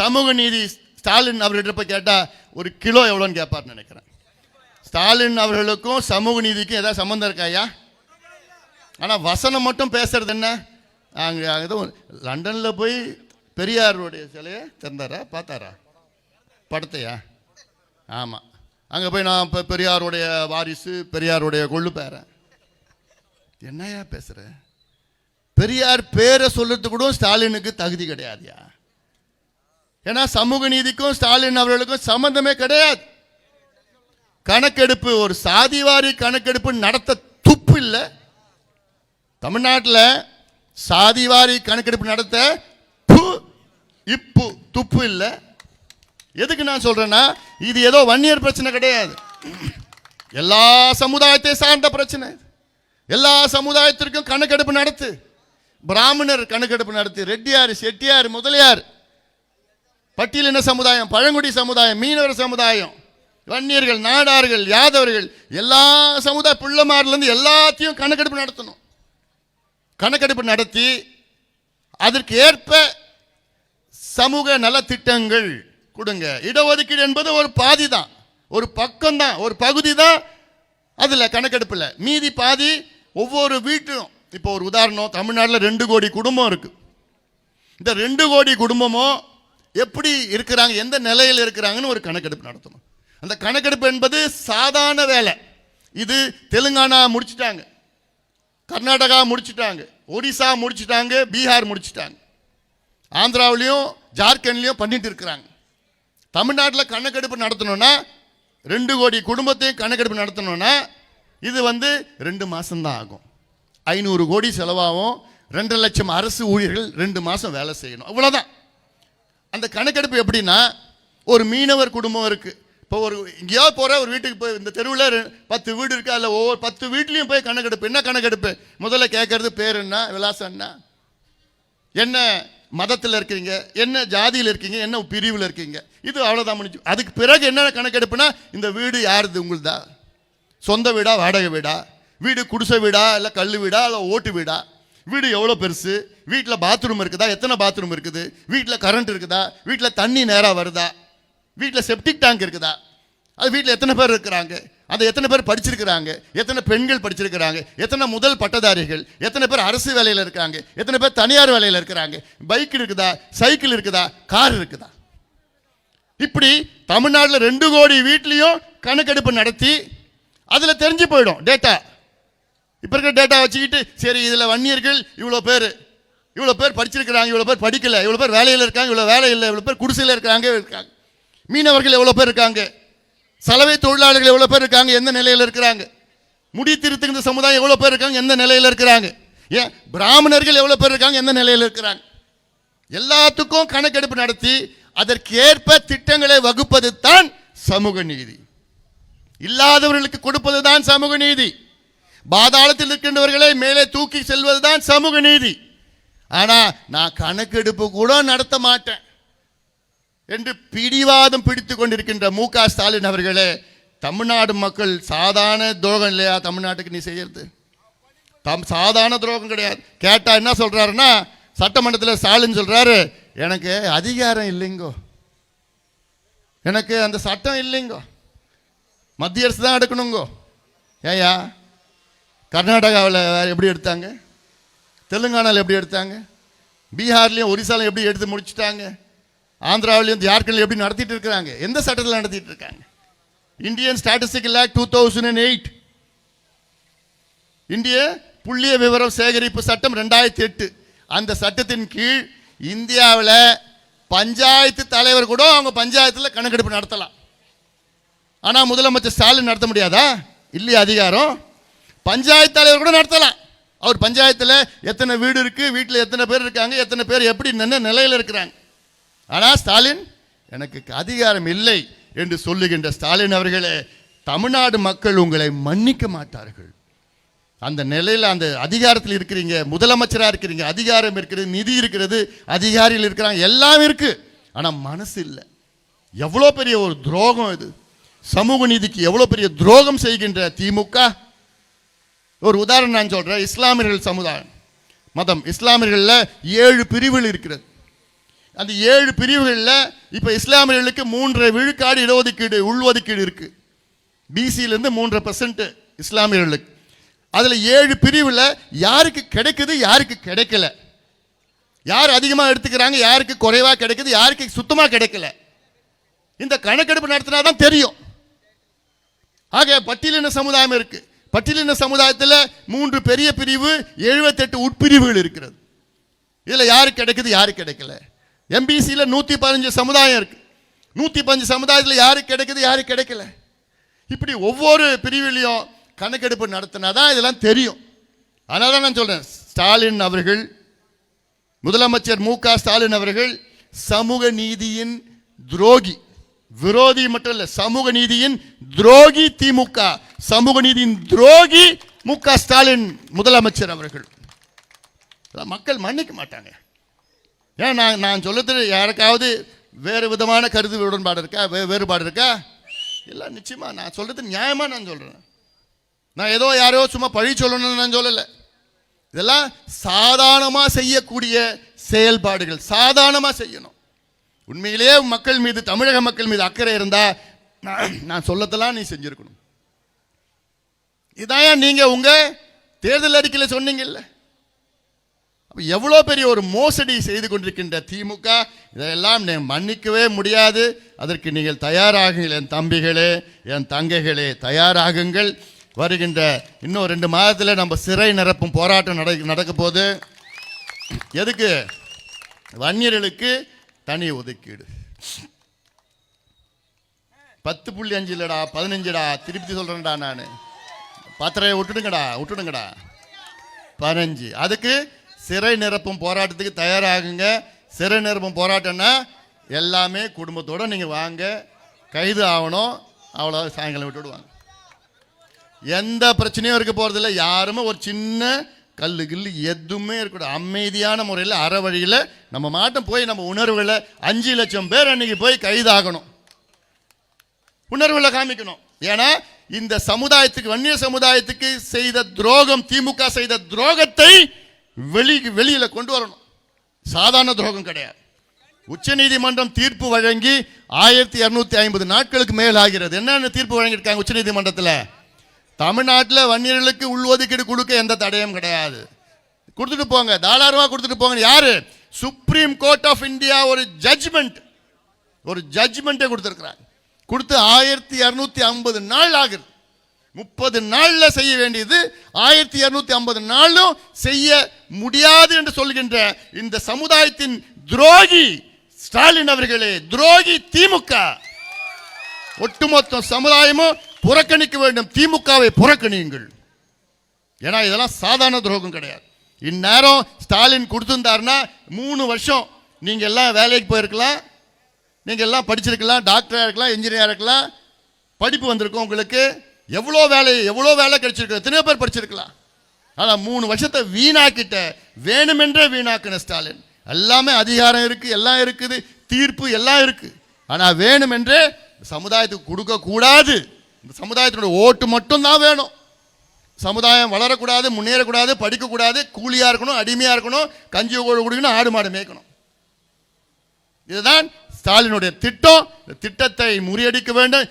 சமூக நீதி ஸ்டாலின் அவர்கிட்ட போய் கேட்டால் ஒரு கிலோ எவ்வளோன்னு கேட்பார்னு நினைக்கிறேன். ஸ்டாலின் அவர்களுக்கும் சமூக நீதிக்கும் ஏதாவது சம்மந்தம் இருக்காயா ஆனால் வசனம் மட்டும் பேசுறது என்ன? அங்கே ஏதோ லண்டனில் போய் பெரியாருடைய சிலையை திறந்தாரா? பார்த்தாரா? படத்தையா? ஆமாம் அங்கே போய் நான் இப்போ பெரியாருடைய வாரிசு பெரியாருடைய கொள்ளு பேரன் என்னையா பேசுகிற பெரியார் பேரை சொல்கிறதுக்கு கூட ஸ்டாலினுக்கு தகுதி கிடையாதுயா ஏன்னா சமூக நீதிக்கும் ஸ்டாலின் அவர்களுக்கும் சம்பந்தமே கிடையாது. கணக்கெடுப்பு ஒரு சாதிவாரி கணக்கெடுப்பு நடத்த துப்பு இல்லை. தமிழ்நாட்டில் சாதிவாரி கணக்கெடுப்பு நடத்த பு இப்பு துப்பு இல்லை. எதுக்கு நான் சொல்றேன்னா இது ஏதோ வன்னியர் பிரச்சனை கிடையாது. எல்லா சமுதாயத்தை சார்ந்த பிரச்சனை. எல்லா சமுதாயத்திற்கும் கணக்கெடுப்பு நடத்து. பிராமணர் கணக்கெடுப்பு நடத்து ரெட்டியார் செட்டியார் முதலியார் பட்டியலின சமுதாயம் பழங்குடி சமுதாயம் மீனவர் சமுதாயம் வன்னியர்கள் நாடார்கள் யாதவர்கள் எல்லா சமுதாய பிள்ளைமாரிலேருந்து எல்லாத்தையும் கணக்கெடுப்பு நடத்தணும். கணக்கெடுப்பு நடத்தி அதற்கு ஏற்ப சமூக நலத்திட்டங்கள் கொடுங்க. இடஒதுக்கீடு என்பது ஒரு பாதி தான் ஒரு பக்கம் தான் ஒரு பகுதி தான் அதில் கணக்கெடுப்பில் மீதி பாதி ஒவ்வொரு வீட்டிலும் இப்போ ஒரு உதாரணம் தமிழ்நாட்டில் ரெண்டு கோடி குடும்பம் இருக்குது இந்த ரெண்டு கோடி குடும்பமும் எப்படி இருக்கிறாங்க எந்த நிலையில் இருக்கிறாங்கன்னு ஒரு கணக்கெடுப்பு நடத்தணும். அந்த கணக்கெடுப்பு என்பது சாதாரண வேலை. இது தெலுங்கானா முடிச்சிட்டாங்க. கர்நாடகா முடிச்சிட்டாங்க. ஒடிசா முடிச்சிட்டாங்க. பீகார் முடிச்சிட்டாங்க. ஆந்திராவிலையும் ஜார்க்கண்ட்லையும் பண்ணிட்டு இருக்கிறாங்க. தமிழ்நாட்டில் கணக்கெடுப்பு நடத்தணும்னா ரெண்டு கோடி குடும்பத்தையும் கணக்கெடுப்பு நடத்தணும்னா இது வந்து ரெண்டு மாதம்தான் ஆகும். ஐநூறு கோடி செலவாகும். ரெண்டு லட்சம் அரசு ஊழியர்கள் ரெண்டு மாதம் வேலை செய்யணும். அவ்வளோதான் அந்த கணக்கெடுப்பு எப்படின்னா ஒரு மீனவர் குடும்பம் இருக்குது இப்போ ஒரு எங்கேயாவது போகிற ஒரு வீட்டுக்கு போய் இந்த தெருவில் பத்து வீடு இருக்கா இல்லை ஒவ்வொரு பத்து வீட்லேயும் போய் கணக்கெடுப்பு. என்ன கணக்கெடுப்பு? முதல்ல கேட்கறது பேர் என்ன? விலாசம் என்ன? என்ன மதத்தில் இருக்கீங்க? என்ன ஜாதியில் இருக்கீங்க? என்ன பிரிவில் இருக்கீங்க? இது அவ்வளோதான் முடிஞ்சு. அதுக்கு பிறகு என்ன கணக்கெடுப்புனா இந்த வீடு யாருது? உங்களுதா. சொந்த வீடா? வாடகை வீடா? வீடு குடிசை வீடா? இல்லை கல் வீடா? இல்லை ஓட்டு வீடா? வீடு எவ்வளோ பெருசு? வீட்டில் பாத்ரூம் இருக்குதா? எத்தனை பாத்ரூம் இருக்குது? வீட்டில் கரண்ட் இருக்குதா? வீட்டில் தண்ணி நேராக வருதா? வீட்டில் செப்டிக் டேங்க் இருக்குதா? அது வீட்டில் எத்தனை பேர் இருக்கிறாங்க? அதை எத்தனை பேர் படிச்சிருக்கிறாங்க? எத்தனை பெண்கள் படிச்சிருக்கிறாங்க? எத்தனை முதல் பட்டதாரிகள்? எத்தனை பேர் அரசு வேலையில் இருக்காங்க எத்தனை பேர் தனியார் வேலையில் இருக்கிறாங்க? பைக் இருக்குதா? சைக்கிள் இருக்குதா? கார் இருக்குதா? இப்படி தமிழ்நாட்டில் ரெண்டு கோடி வீட்லேயும் கணக்கெடுப்பு நடத்தி அதில் தெரிஞ்சு போயிடும் டேட்டா இப்போ இருக்கிற டேட்டா வச்சுக்கிட்டு சரி இதில் வன்னியர்கள் இவ்வளோ பேர் இவ்வளோ பேர் படிச்சிருக்கிறாங்க இவ்வளோ பேர் படிக்கல இவ்வளோ பேர் வேலையில் இருக்காங்க இவ்வளோ வேலை இல்லை இவ்வளோ பேர் குடிசையில் இருக்காங்க இருக்காங்க. மீனவர்கள் எவ்வளோ பேர் இருக்காங்க? சலவை தொழிலாளர்கள் எவ்வளோ பேர் இருக்காங்க? எந்த நிலையில் இருக்கிறாங்க? முடி திருத்துகின்ற சமுதாயம் எவ்வளோ பேர் இருக்காங்க? எந்த நிலையில் இருக்கிறாங்க? ஏன் பிராமணர்கள் எவ்வளோ பேர் இருக்காங்க? எந்த நிலையில் இருக்கிறாங்க? எல்லாத்துக்கும் கணக்கெடுப்பு நடத்தி அதற்கு ஏற்ப திட்டங்களை வகுப்பது தான் சமூக நீதி. இல்லாதவர்களுக்கு கொடுப்பது தான் சமூக நீதி. பாதாளத்தில் இருக்கின்றவர்களை மேலே தூக்கி செல்வது தான் சமூக நீதி. ஆனால் நான் கணக்கெடுப்பு கூட நடத்த மாட்டேன். என்று பிடிவாதம் பிடித்து கொண்டிருக்கின்ற மு க ஸ்டாலின் அவர்களே தமிழ்நாடு மக்கள் சாதாரண துரோகம் இல்லையா தமிழ்நாட்டுக்கு நீ செய்யறது? தம் சாதாரண துரோகம் கிடையாது. கேட்டால் என்ன சொல்கிறாருன்னா சட்டமன்றத்தில் ஸ்டாலின் சொல்கிறாரு எனக்கு அதிகாரம் இல்லைங்கோ. எனக்கு அந்த சட்டம் இல்லைங்கோ. மத்திய அரசு தான் எடுக்கணுங்கோ. ஏயா கர்நாடகாவில் எப்படி எடுத்தாங்க? தெலுங்கானாவில் எப்படி எடுத்தாங்க? பீகார்லேயும் ஒரிசாலையும் எப்படி எடுத்து முடிச்சுட்டாங்க? ஆந்திராவிலையும் ஜார்க்கண்ட்லையும் எப்படி நடத்திட்டு இருக்கிறாங்க? எந்த சட்டத்தில் நடத்திட்டு இருக்காங்க? Indian statistical act two thousand and eight இந்திய புள்ளிய விவரம் சேகரிப்பு சட்டம் ரெண்டாயிரத்தி எட்டு. அந்த சட்டத்தின் கீழ் இந்தியாவில் பஞ்சாயத்து தலைவர் கூட அவங்க பஞ்சாயத்தில் கணக்கெடுப்பு நடத்தலாம். ஆனால் முதலமைச்சர் ஸ்டாலின் நடத்த முடியாதா? இல்லையா அதிகாரம். பஞ்சாயத்து தலைவர் கூட நடத்தலாம். அவர் பஞ்சாயத்தில் எத்தனை வீடு இருக்குது வீட்டில் எத்தனை பேர் இருக்காங்க எத்தனை பேர் எப்படி நின்று நிலையில் இருக்கிறாங்க. ஆனால் ஸ்டாலின் எனக்கு அதிகாரம் இல்லை என்று சொல்லுகின்ற ஸ்டாலின் அவர்களே தமிழ்நாடு மக்கள் உங்களை மன்னிக்க மாட்டார்கள். அந்த நிலையில் அந்த அதிகாரத்தில் இருக்கிறீங்க முதலமைச்சராக இருக்கிறீங்க அதிகாரம் இருக்கிறது நிதி இருக்கிறது அதிகாரிகள் இருக்கிறாங்க எல்லாம் இருக்குது ஆனால் மனசு இல்லை. எவ்வளோ பெரிய ஒரு துரோகம் இது. சமூக நீதிக்கு எவ்வளோ பெரிய துரோகம் செய்கின்ற திமுக ஒரு உதாரணம் நான் சொல்கிறேன் இஸ்லாமியர்கள் சமுதாயம். மதம். இஸ்லாமியர்களில் ஏழு பிரிவுகள் இருக்கிறது. அந்த ஏழு பிரிவுகளில் இப்போ இஸ்லாமியர்களுக்கு மூன்றரை விழுக்காடு இடஒதுக்கீடு உள்ஒதுக்கீடு இருக்குது பிசியிலேருந்து மூன்றரை பர்சன்ட் இஸ்லாமியர்களுக்கு. அதில் ஏழு பிரிவில் யாருக்கு கிடைக்குது யாருக்கு கிடைக்கல? யார் அதிகமாக எடுத்துக்கிறாங்க யாருக்கு குறைவாக கிடைக்குது யாருக்கு சுத்தமாக கிடைக்கல? இந்த கணக்கெடுப்பு நடத்தினா தான் தெரியும். ஆக பட்டியலின சமுதாயம் இருக்குது பட்டியலின சமுதாயத்தில் மூன்று பெரிய பிரிவு எழுபத்தெட்டு உட்பிரிவுகள் இருக்கிறது. இதில் யாரு கிடைக்குது யாரு கிடைக்கல? எம்பிசியில் நூற்றி பதினஞ்சு சமுதாயம் இருக்கு. நூற்றி பதினஞ்சு சமுதாயத்தில் யாரு கிடைக்குது யாரு கிடைக்கல? இப்படி ஒவ்வொரு பிரிவிலையும் கணக்கெடுப்பு நடத்தினா தான் இதெல்லாம் தெரியும். அதனால தான் நான் சொல்கிறேன் ஸ்டாலின் அவர்கள் முதலமைச்சர் மு க ஸ்டாலின் அவர்கள் சமூக நீதியின் துரோகி. விரோதி மட்டும் இல்லை சமூக நீதியின் துரோகி திமுக சமூக நீதியின் துரோகி மு க. ஸ்டாலின் முதலமைச்சர் அவர்கள். மக்கள் மன்னிக்க மாட்டாங்க. ஏன் நான் நான் சொல்லத்தில் யாருக்காவது வேறு விதமான கருது உடன்பாடு இருக்கா? வே வேறுபாடு இருக்கா? இல்லை நிச்சயமாக நான் சொல்கிறது நியாயமாக நான் சொல்கிறேன் நான் ஏதோ யாரோ சும்மா பழி சொல்லணும்னு நான் சொல்லலை. இதெல்லாம் சாதாரணமாக செய்யக்கூடிய செயல்பாடுகள். சாதாரணமாக செய்யணும். உண்மையிலேயே மக்கள் மீது தமிழக மக்கள் மீது அக்கறை இருந்தால் நான் நான் சொல்லத்தெல்லாம் நீ செஞ்சுருக்கணும். இதான் நீங்க உங்க தேர்தல் அறிக்கையில் சொன்னீங்கல்ல. எவ்வளோ பெரிய ஒரு மோசடி செய்து கொண்டிருக்கின்ற திமுக இதையெல்லாம் நீ மன்னிக்கவே முடியாது. அதற்கு நீங்கள் தயாராகுங்கள் என் தம்பிகளே என் தங்கைகளே தயாராகுங்கள். வருகின்ற இன்னும் ரெண்டு மாதத்தில் நம்ம சிறை நிரப்பும் போராட்டம் நட நடக்க போகுது. எதுக்கு? வன்னியர்களுக்கு தனி ஒதுக்கீடு. பத்து புள்ளி அஞ்சு பதினஞ்சுடா திருப்பி சொல்கிறேன்டா நான். பத்திரையை விட்டுடுங்கடா விட்டுடுங்கடா. பதினஞ்சு. அதுக்கு சிறை நிரப்பும் போராட்டத்துக்கு தயாராகுங்க. சிறை நிரப்பும் போராட்டம்னா எல்லாமே குடும்பத்தோட நீங்கள் வாங்க. கைது ஆகணும். அவ்வளோ சாயங்காலம் விட்டுடுவாங்க. எந்த பிரச்சனையும் இருக்க போகிறதில்ல யாருமே ஒரு சின்ன கல்லு கில்லு எதுவுமே இருக்கக்கூடாது. அமைதியான முறையில் அற வழியில் நம்ம மாட்டம் போய் நம்ம உணர்வுகளை அஞ்சு லட்சம் பேர் அன்னைக்கு போய் கைதாகணும். உணர்வுகளை காமிக்கணும். ஏன்னா இந்த சமுதாயத்துக்கு வன்னிய சமுதாயத்துக்கு செய்த துரோகம் திமுக செய்த துரோகத்தை வெளி வெளியில் கொண்டு வரணும். சாதாரண துரோகம் கிடையாது. உச்சநீதிமன்றம் தீர்ப்பு வழங்கி ஆயிரத்தி இரநூத்தி ஐம்பது நாட்களுக்கு மேல் ஆகிறது. என்னென்ன தீர்ப்பு வழங்கியிருக்காங்க உச்சநீதிமன்றத்தில்? தமிழ்நாட்டில் வன்னியர்களுக்கு உள்ஒதுக்கீடு கொடுக்க எந்த தடையும் கிடையாது. கொடுத்துட்டு போங்க. தாராளமாக கொடுத்துட்டு போங்க யாரு? சுப்ரீம் கோர்ட் ஆஃப் இந்தியா ஒரு ஜட்ஜ்மெண்ட் ஒரு ஜட்ஜ்மெண்ட்டே கொடுத்துருக்குறாங்க. கொடுத்து ஆயிரத்தி இரநூத்தி ஐம்பது நாள் ஆகுது முப்பது நாளில் செய்ய வேண்டியது ஆயிரத்தி இரநூத்தி ஐம்பது நாளும் செய்ய முடியாது என்று சொல்கின்ற இந்த சமுதாயத்தின் துரோகி ஸ்டாலின் அவர்களே துரோகி திமுக. ஒட்டுமொத்த சமுதாயமும் புறக்கணிக்க வேண்டும். திமுகவை புறக்கணியுங்கள். ஏன்னா இதெல்லாம் சாதாரண துரோகம் கிடையாது. இந்நேரம் ஸ்டாலின் கொடுத்துருந்தாருன்னா மூணு வருஷம் நீங்கள் எல்லாம் வேலைக்கு போயிருக்கலாம் நீங்கள் எல்லாம் படிச்சிருக்கலாம் டாக்டராக இருக்கலாம் இன்ஜினியரா இருக்கலாம் படிப்பு வந்திருக்கும் உங்களுக்கு. எவ்வளோ வேலை எவ்வளோ வேலை கிடைச்சிருக்கு எத்தனையோ பேர் படிச்சிருக்கலாம். ஆனால் மூணு வருஷத்தை வீணாக்கிட்ட வேணுமென்றே வீணாக்கின ஸ்டாலின். எல்லாமே அதிகாரம் இருக்குது எல்லாம் இருக்குது தீர்ப்பு எல்லாம் இருக்குது ஆனால் வேணுமென்றே சமுதாயத்துக்கு கொடுக்கக்கூடாது. இந்த சமுதாயத்தினுடைய ஓட்டு மட்டும்தான் வேணும். சமுதாயம் வளரக்கூடாது முன்னேறக்கூடாது படிக்கக்கூடாது கூலியாக இருக்கணும் அடிமையாக இருக்கணும் கஞ்சி கோழி குடிக்கணும் ஆடு மாடு மேய்க்கணும். இதுதான் ஸ்டாலினுடைய திட்டம் திட்டத்தை முறியடிக்க வேண்டும்.